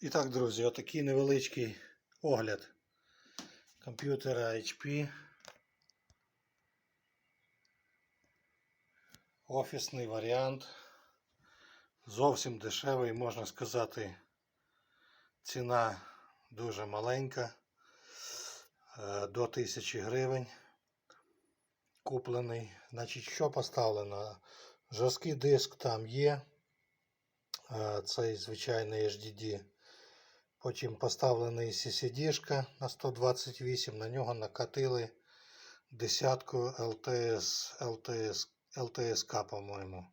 І так, друзі, отакий невеличкий огляд комп'ютера HP. Офісний варіант. Зовсім дешевий, можна сказати, ціна дуже маленька. е, До 1000 гривень куплений. Значить, що поставлено? Жорсткий диск там є. е, Цей звичайний HDD. Потім поставлений CCD на 128, на нього накатили десятку LTS, LTS, LTSK, по-моєму.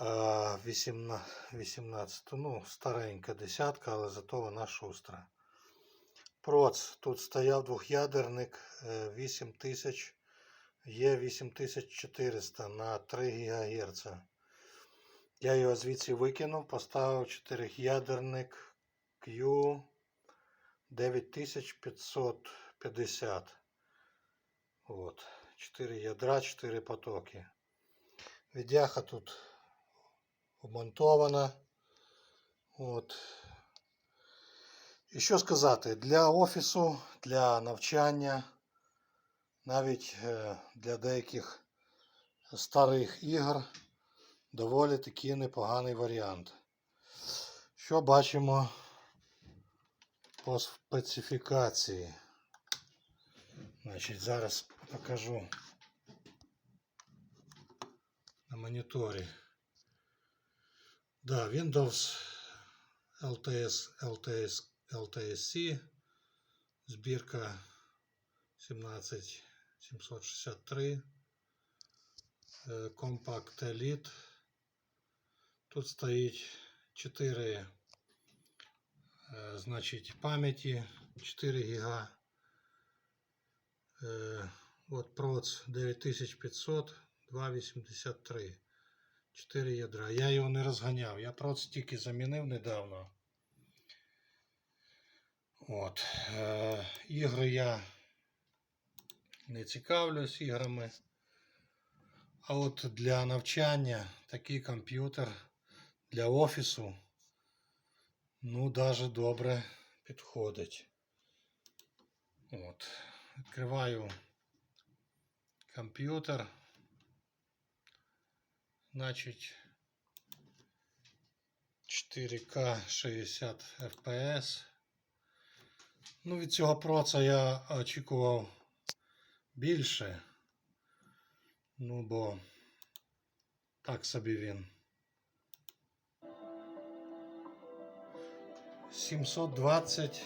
18, 18, ну, старенька десятка, але зато вона шустра. Проц, тут стояв двох'ядерник е, 8000, є 8400 на 3 ГГц. Я його звідси викинув, поставив 4-ядерник Q 9550. От. 4 ядра, 4 потоки. Відяха тут вмонтована. От. І що сказати, для офісу, для навчання, навіть е, для деяких старих ігор доволі таки непоганий варіант. Що бачимо по специфікації? Значить, зараз покажу на моніторі. Да, Windows LTS, LTS, LTSC, збірка 17763, е, Compact Elite. Тут стоїть 4 е, значить, пам'яті 4 ГБ. Е, От проц 9500, 283. 4 ядра. Я його не розганяв. Я проц тільки замінив недавно. От. Е, ігри я не цікавлюсь іграми. А от для навчання такий комп'ютер для офісу, ну, даже добре підходить. От. Відкриваю комп'ютер. Значить 4К 60 FPS. Ну, від цього проца я очікував більше. Ну, бо так собі він. 720.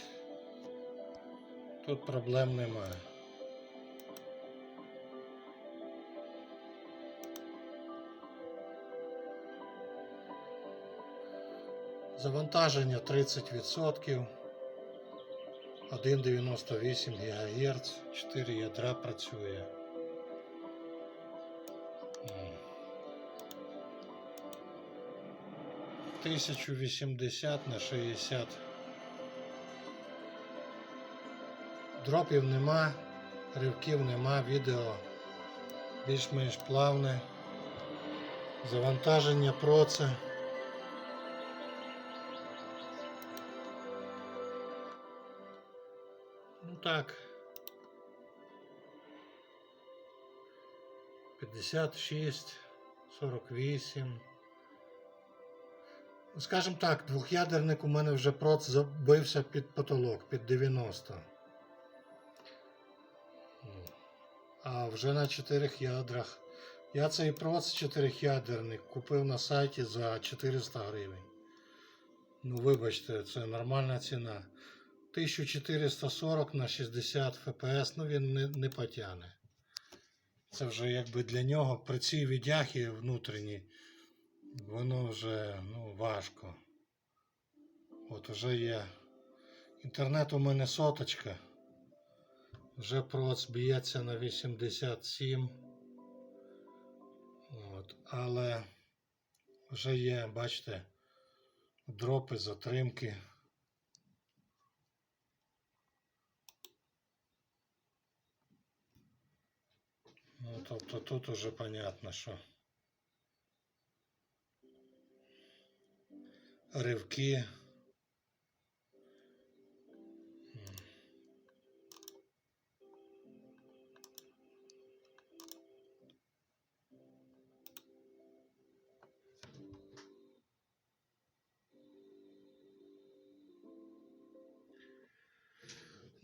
Тут проблем немає. Завантаження 30%. 1,98 ГГц, 4 ядра працює. 1080 на 60. Дропів нема, ривків нема, відео більш-менш плавне. Завантаження проце. Ну так. 56, 48. Скажімо так, двох'ядерник у мене вже проц забився під потолок, під 90. Ну, А вже на 4 ядрах. Я цей проц 4 ядерник купив на сайті за 400 гривень. Ну, вибачте, це нормальна ціна. 1440 на 60 FPS, ну він не, не потягне. Це вже якби для нього при цій відяхі внутрішній, воно вже ну, важко. От вже є. Інтернет у мене соточка. Вже проц б'ється на 87. От, але вже є, бачите, дропи, затримки. Ну, тобто тут уже понятно, що ривки.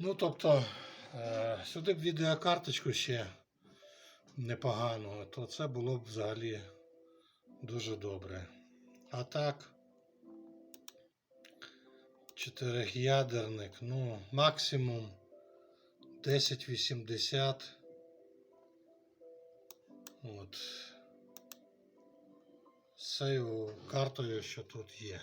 Ну, тобто, е, сюди б відеокарточку ще непогану, то це було б взагалі дуже добре. А так, чотирьохядерник, ну, максимум 1080. От. З цією картою, що тут є.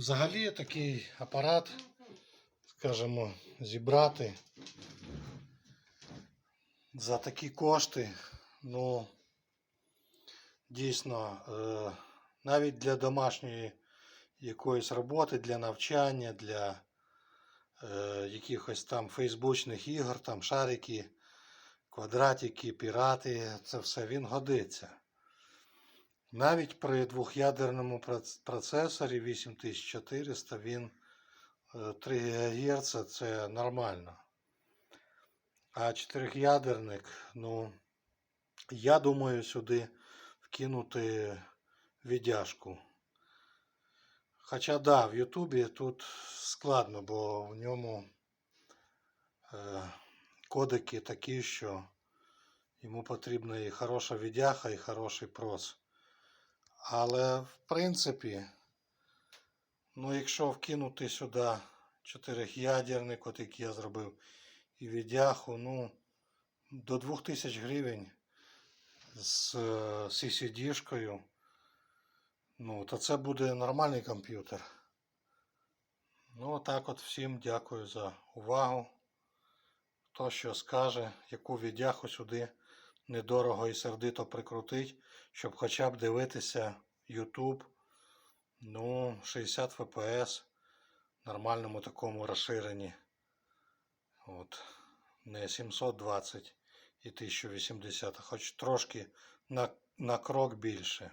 Взагалі такий апарат, скажімо, зібрати за такі кошти, ну, дійсно, е, навіть для домашньої якоїсь роботи, для навчання, для е, якихось там фейсбучних ігор, там шарики, квадратики, пірати, це все він годиться. Навіть при двох'ядерному процесорі 8400 він е, 3 ГГц це нормально. А чотирьохядерник, ну, я думаю, сюди вкинути віддяжку. Хоча да, в Ютубі тут складно, бо в ньому е, кодеки такі, що йому потрібна і хороша віддяга, і хороший прос. Але в принципі, ну якщо вкинути сюди чотирьохядерник, от який я зробив, і віддяху, ну, до 2000 гривень з е, CCD-шкою, ну, то це буде нормальний комп'ютер. Ну, отак от всім дякую за увагу. Хто що скаже, яку віддяху сюди недорого і сердито прикрутить, щоб хоча б дивитися YouTube, ну, 60 FPS в нормальному такому розширенні. От, не 720 і 1080, а хоч трошки на, на крок більше.